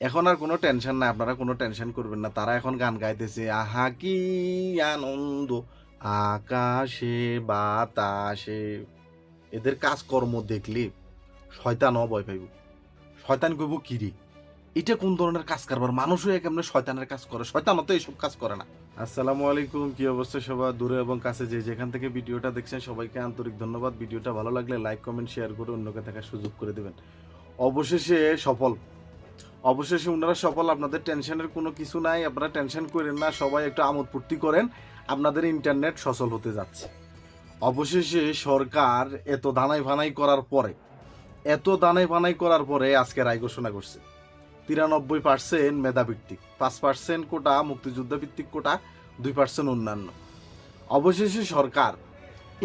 এখন আর কোনো টেনশন না আপনারা কোনো টেনশন করবেন না। তারা এখন গান গাইতেছে, আহা কি আনন্দ, আকাশে, বাতাসে। এদের কাজকর্ম দেখলে শয়তানও ভয় পাইব। শয়তান কইব কিরি এটা কোন ধরনের কাজ কারবার মানুষও কেমনে শয়তানের কাজ করে? শয়তানও তো এইসব কাজ করে না। আসসালামু আলাইকুম, কি অবস্থা সবাই দূরে এবং কাছে যে যেখান থেকে ভিডিওটা দেখছেন, সবাইকে আন্তরিক ধন্যবাদ। ভিডিওটা ভালো লাগলে লাইক, কমেন্ট শেয়ার করে অন্যকে থাকার সুযোগ করে দেবেন। অবশেষে সফল। অবশেষে ওনারা সফল, আপনাদের টেনশনের কোনো কিছু নাই, আপনারা টেনশন করেন না, সবাই একটু আমোদ ফুর্তি করেন, আপনাদের ইন্টারনেট সচল হতে যাচ্ছে। অবশেষে সরকার এত দানাই ভানাই করার পরে, এত দানাই ভানাই করার পরে আজকে রায় ঘোষণা করছে। তিরানব্বই পার্সেন্ট মেধাভিত্তিক, পাঁচ পার্সেন্ট কোটা, মুক্তিযুদ্ধভিত্তিক কোটা, দুই পার্সেন্ট অন্যান্য। অবশেষে সরকার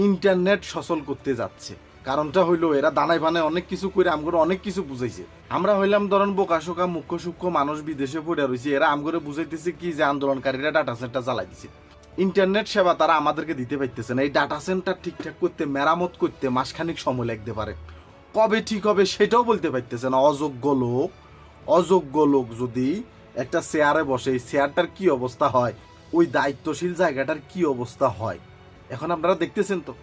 ইন্টারনেট সচল করতে যাচ্ছে। কারণটা হইল এরা দানাই ভানায় অনেক কিছু করে আমগরে অনেক কিছু বুঝাইছে। আমরা হইলাম ধরেন বোকাশোকা মুখ্য সূক্ষ্ম মানুষ বিদেশে পড়ে রয়েছে এরা আমগরে বুঝাইতেছে কি যে আন্দোলনকারীরা ডাটা সেন্টার চালাই দিছে। ইন্টারনেট সেবা তারা আমাদেরকে দিতে পারতেছে না, এই ডাটা সেন্টার ঠিকঠাক করতে, মেরামত করতে মাসখানিক সময় লাগতে পারে। কবে ঠিক হবে সেটাও বলতে পারতেছে না। অযোগ্য লোক অযোগ্য লোক যদি একটা চেয়ারে বসে, এই চেয়ারটার কি অবস্থা হয়? ওই দায়িত্বশীল জায়গাটার কি অবস্থা হয়? এখন আপনারা দেখতেছেন তো।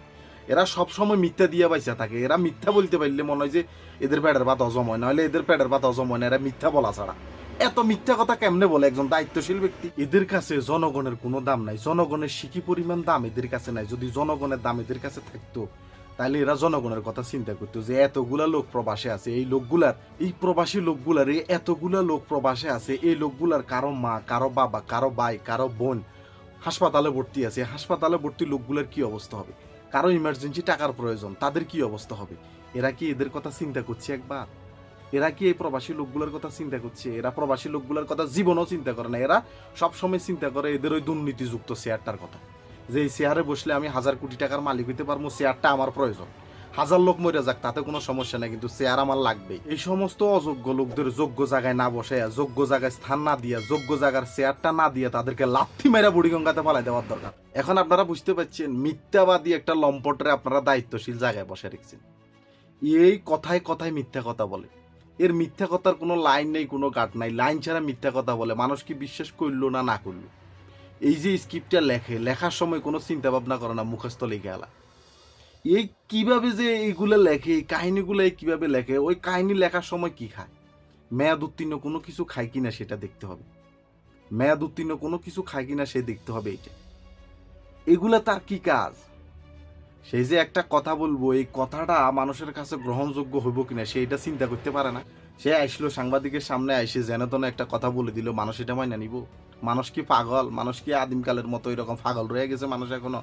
এরা সব সময় মিথ্যা দিয়ে পাইসা থাকে এরা মিথ্যা বলতে পারলে মনে হয় যে এদের পেটের ভাত হজম হয়, নাহলে এদের পেটের ভাত হজম হয় না, এরা মিথ্যা বলা ছাড়া। এত মিথ্যা কথা কেমনে বলে একজন দায়িত্বশীল ব্যক্তি? এদের কাছে জনগণের কোনো দাম নাই। জনগণের শিকি পরিমাণ দাম এদের কাছে নাই। যদি জনগণের দাম এদের কাছে থাকতো, তাহলে এরা জনগণের কথা চিন্তা করতো যে এতগুলা লোক প্রবাসে আছে, এই লোকগুলার, এই প্রবাসী লোকগুলার, এই এতগুলা লোক প্রবাসে আছে, এই লোকগুলার কারও মা, কারও বাবা, কারও ভাই, কারও বোন হাসপাতালে ভর্তি আছে। হাসপাতালে ভর্তি লোকগুলার কি অবস্থা হবে? কারও ইমার্জেন্সি টাকার প্রয়োজন, তাদের কি অবস্থা হবে? এরা কি এদের কথা চিন্তা করছে একবার? এরা কি এই প্রবাসী লোকগুলোর কথা চিন্তা করছে? এরা প্রবাসী লোকগুলোর কথা জীবনও চিন্তা করে না। এরা সবসময় চিন্তা করে এদের ওই দুর্নীতিযুক্ত শেয়ারটার কথা। যে এই শেয়ারে বসলে আমি হাজার কোটি টাকার মালিক হইতে পারব শেয়ারটা আমার প্রয়োজন। হাজার লোক মরে যাক, তাতে কোনো সমস্যা নাই, কিন্তু চেয়ার আমার লাগবে এই সমস্ত অযোগ্য লোকদের যোগ্য জায়গায় না বসে যোগ্য জায়গায় স্থান না দিয়া, যোগ্য জায়গার শেয়ারটা না দিয়ে তাদেরকে লাথি মেরা বুড়িগঙ্গাতে ফালাই দেওয়ার দরকার। এখন আপনারা বুঝতে পারছেন, মিথ্যাবাদী একটা লম্পটরে আপনারা দায়িত্বশীল জায়গায় বসে রেখেছেন। এই কথায় কথায় মিথ্যা কথা বলে। এর মিথ্যা কথার কোনো লাইন নেই, কোনো গাট নাই। লাইন ছাড়া মিথ্যা কথা বলে। মানুষ কি বিশ্বাস করল না না করল? এই যে স্ক্রিপ্টটা লেখে, লেখার সময় কোনো চিন্তা ভাবনা করে না, মুখস্থ লিখে আলা। এই কীভাবে যে এইগুলো লেখে, এই কাহিনিগুলো এই কীভাবে লেখে, ওই কাহিনী লেখার সময় কি খায়? মেয়াদ উত্তীর্ণ কোনো কিছু খায় কিনা সেটা দেখতে হবে। মেয়াদ উত্তীর্ণ কোনো কিছু খায় কিনা সে দেখতে হবে এইটা। এগুলা তার কি কাজ? সেই যে একটা কথা বলব, এই কথাটা মানুষের কাছে গ্রহণযোগ্য হইব কিনা সে এটা চিন্তা করতে পারে না। সে আসলো সাংবাদিকের সামনে এসে যেন তেন একটা কথা বলে দিল, মানুষ এটা মাইনা নিব। মানুষ কি পাগল? মানুষ কি আদিমকালের মতো এরকম পাগল রয়ে গেছে মানুষ এখনও?